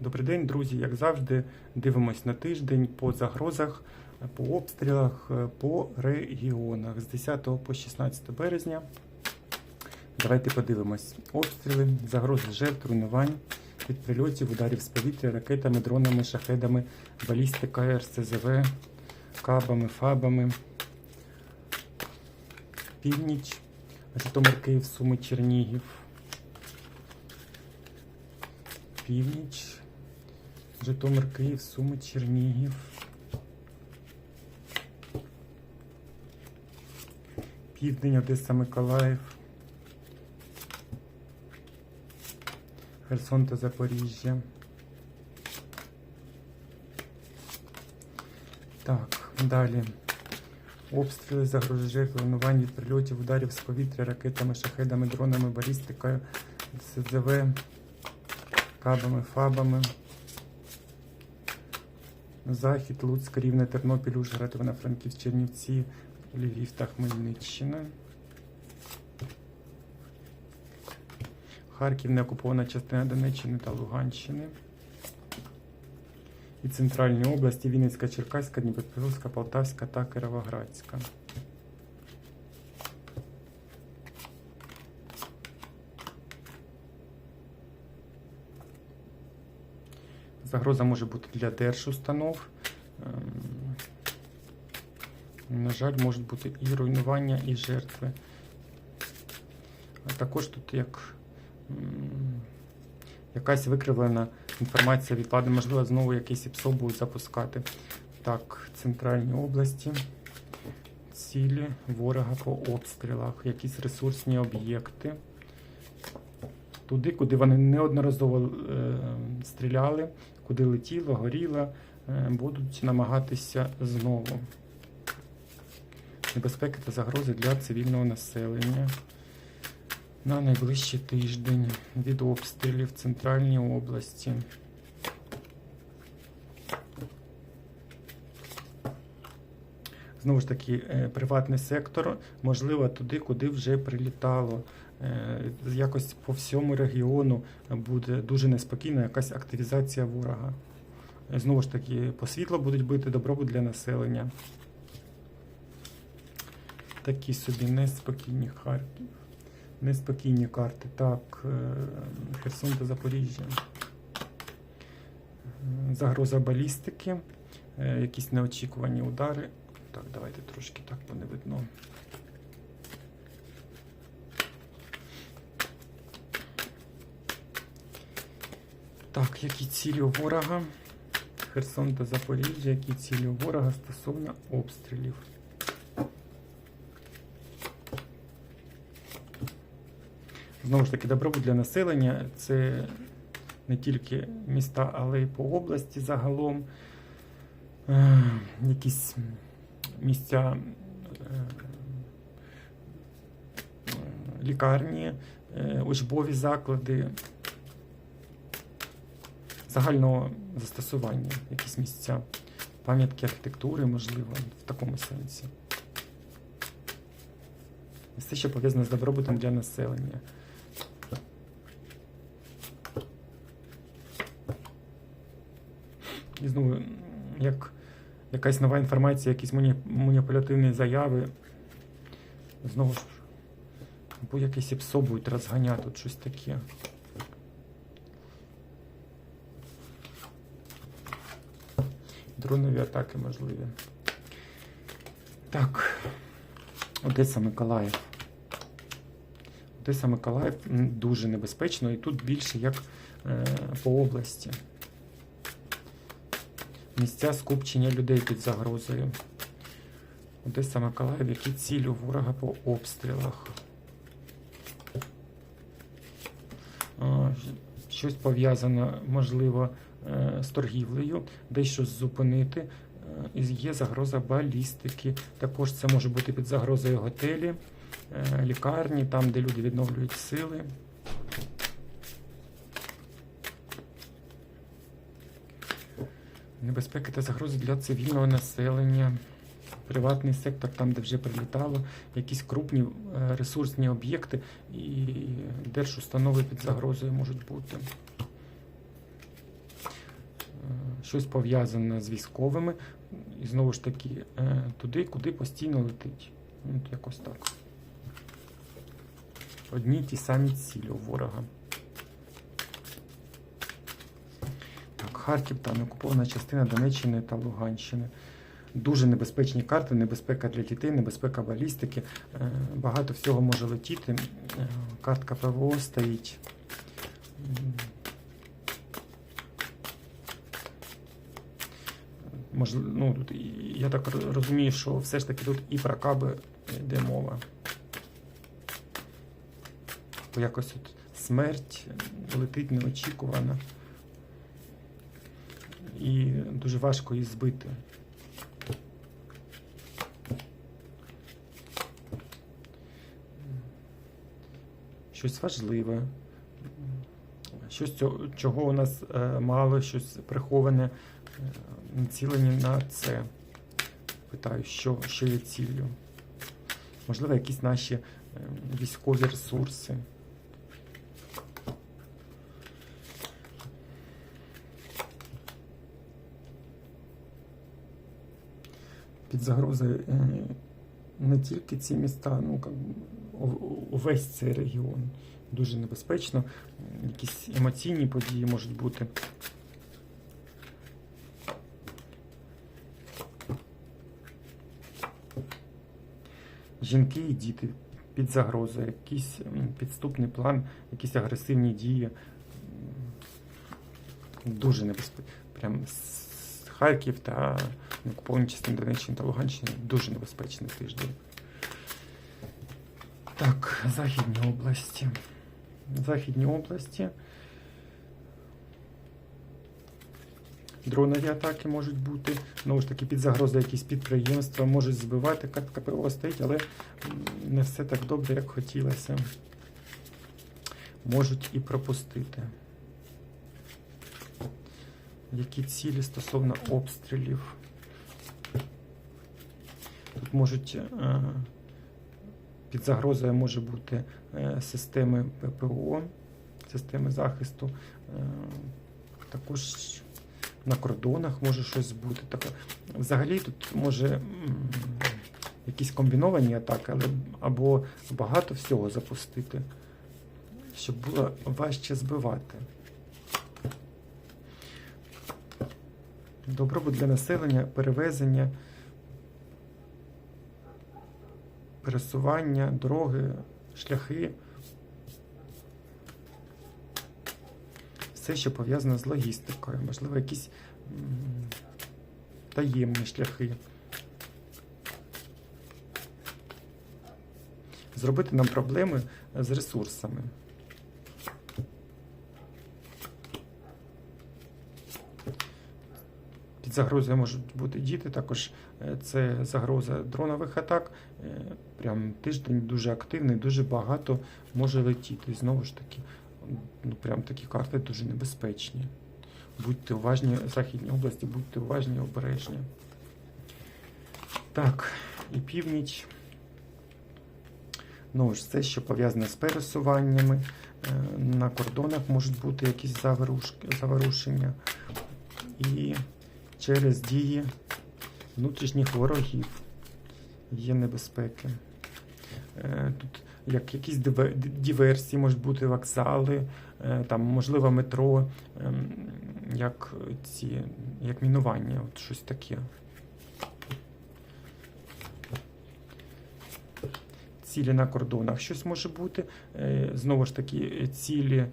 Добрий день, друзі. Як завжди, дивимось на тиждень по загрозах, по обстрілах, по регіонах з 10 по 16 березня. Давайте подивимось. Обстріли, загрози жертв, руйнувань від прильотів, ударів з повітря, ракетами, дронами, шахедами, балістика, РСЗВ, кабами, фабами. Північ, Житомир, Київ, Суми, Чернігів. Північ, Житомир, Київ, Суми, Чернігів. Південь, Одеса, Миколаїв. Херсон та Запоріжжя. Так, далі. Обстріли, загрози жертв, руйнувань від прильотів, ударів з повітря, ракетами, шахедами, дронами, балістикою, СЗВ, кабами, фабами. Захід, Луцьк, Рівне, Тернопіль, Ужгород, Івано-Франківськ, Чернівці, Львів та Хмельниччина. Харків, неокупована частина Донеччини та Луганщини. І центральні області Вінницька, Черкаська, Дніпропетровська, Полтавська та Кіровоградська. Загроза може бути для держустанов. Ем, На жаль, можуть бути і руйнування, і жертви. А також тут як якась викривлена інформація від влади, можливо, знову якийсь ІПСО будуть запускати. Так, центральні області, цілі ворога по обстрілах, якісь ресурсні об'єкти. Туди, куди вони неодноразово е, стріляли, куди летіло, горіло, е, будуть намагатися знову. Небезпеки та загрози для цивільного населення на найближчий тиждень від обстрілів в центральній області. Знову ж таки, е, приватний сектор, можливо, туди, куди вже прилітало. Е, Якось по всьому регіону буде дуже неспокійна якась активізація ворога. Знову ж таки, по світлу будуть бити добробут для населення. Такі собі неспокійні Харків. Неспокійні карти. Так, е, Херсон та Запоріжжя. Е, Загроза балістики, якісь неочікувані удари. Так, давайте трошки так, бо не видно. Так, які цілі у ворога? Херсон та Запоріжжя, які цілі у ворога стосовно обстрілів. Знову ж таки, добробут для населення це не тільки міста, але й по області загалом. Е, Якісь місця е, лікарні, е, учбові заклади загального застосування, якісь місця, пам'ятки архітектури, можливо, в такому сенсі. Все, що пов'язане з добробутом для населення. І знову, як якась нова інформація, якісь мані- маніпулятивні заяви. Знову ж, або якесь ІПСО будуть розганяти, щось таке. Дронові атаки можливі. Так. Одеса Миколаїв. Одеса Миколаїв дуже небезпечно, і тут більше як е, по області. Місця скупчення людей під загрозою. Одеса Миколаїв, які цілі ворога по обстрілах. А, Щось пов'язано, можливо, е, з торгівлею, десь щось зупинити. Е, є загроза балістики. Також це може бути під загрозою готелі, е, лікарні, там, де люди відновлюють сили. Небезпеки та загрози для цивільного населення. Приватний сектор, там, де вже прилітало, якісь крупні е, ресурсні об'єкти і держустанови під загрозою можуть бути. Щось пов'язане з військовими. І знову ж таки, е, туди, куди постійно летить. От якось так. Одні ті самі цілі у ворога. Так, Харків та неокупована частина Донеччини та Луганщини. Дуже небезпечні карти, небезпека для дітей, небезпека балістики. Е, Багато всього може летіти. Е, Картка ПВО стоїть. Можливо, ну, тут, я так розумію, що все ж таки тут і про каби йде мова. Бо якось от смерть летить неочікувано. І дуже важко її збити. Щось важливе. Щось, чого у нас е, мало, щось приховане, е, націлені на це. Питаю, що, що є ціллю. Можливо, якісь наші е, військові ресурси. Під загрозою е, не тільки ці міста, ну увесь цей регіон. Дуже небезпечно. Якісь емоційні події можуть бути. Жінки і діти під загрозою, якийсь підступний план, якісь агресивні дії. Дуже небезпечно. Прям с- Харків та окуповані частини Донеччини та Луганщини дуже небезпечний тиждень. Так, Західні області. Західні області. Дронові атаки можуть бути. Знову ж таки, під загрозою якісь підприємства можуть збивати, ПВО стоїть, але не все так добре, як хотілося. Можуть і пропустити. Які цілі стосовно обстрілів? Тут можуть е, під загрозою може бути е, системи ППО, системи захисту. Е, також на кордонах може щось бути. Таке. Взагалі тут може якісь комбіновані атаки, але або багато всього запустити, щоб було важче збивати. Добробут для населення, перевезення, пересування, дороги, шляхи. Все, що пов'язане з логістикою, можливо, якісь таємні шляхи. Зробити нам проблеми з ресурсами. Під загрозою можуть бути діти, також е, це загроза дронових атак. Е, Прям тиждень дуже активний, дуже багато може летіти. Знову ж таки, ну прям такі карти дуже небезпечні. Будьте уважні, в Західній області, будьте уважні, обережні. Так, і північ. Ну ж, все, що пов'язане з пересуваннями. Е, На кордонах можуть бути якісь заворушення. І через дії внутрішніх ворогів є небезпеки. Е, Тут як якісь диверсії можуть бути вокзали, е, там, можливо, метро, ем, як ці, як мінування, от щось таке. Цілі на кордонах щось може бути. Е, Знову ж таки, цілі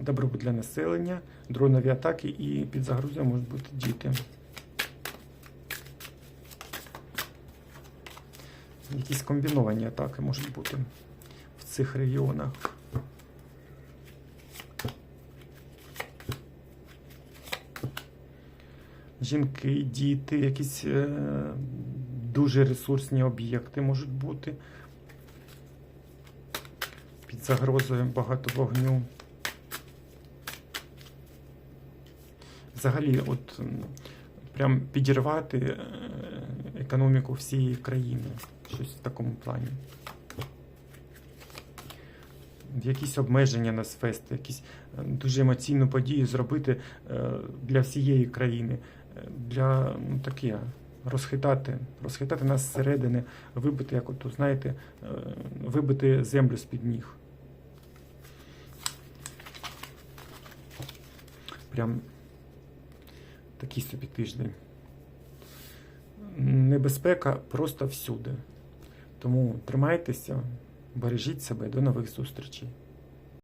добробут для населення, дронові атаки і під загрозою можуть бути діти. Якісь комбіновані атаки можуть бути в цих регіонах. Жінки, діти, якісь е, дуже ресурсні об'єкти можуть бути. Під загрозою багато вогню. Взагалі, от прям підірвати е, економіку всієї країни. Щось в такому плані. якісь обмеження нас ввести, якісь е, дуже емоційну подію зробити е, для всієї країни, е, для ну, таке, розхитати, розхитати нас зсередини, вибити, як от, знаєте, вибити землю з-під ніг. Прям такий собі тиждень. Небезпека просто всюди. Тому тримайтеся, бережіть себе, до нових зустрічей.